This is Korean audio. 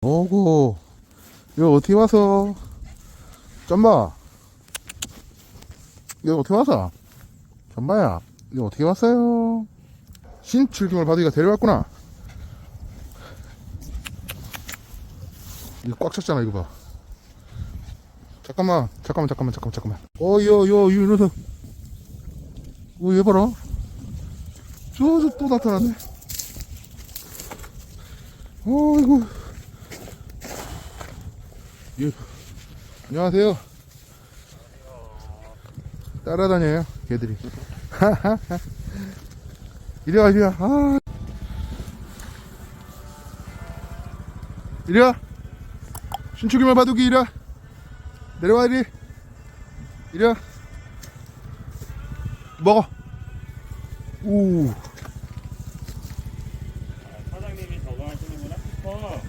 오고 이거 어떻게 와서? 점마 이거 어떻게 왔어 점마야 이거 어떻게 왔어요? 신출김을 바둑이가 데려왔구나. 이거 꽉 찼잖아 이거 봐. 잠깐만 잠깐만 잠깐만 잠깐만 잠깐만. 어여여 이 녀석 어얘 봐라. 저저 또 나타났네. 어이구 예. 안녕하세요. 따라다녀요, 개들이. 이리 와, 이리 와. 아. 이리 와. 신축이만 바둑이 이리 와. 내려와, 이리. 이리 와. 먹어. 오. 사장님이 저거 하시는구나. 어.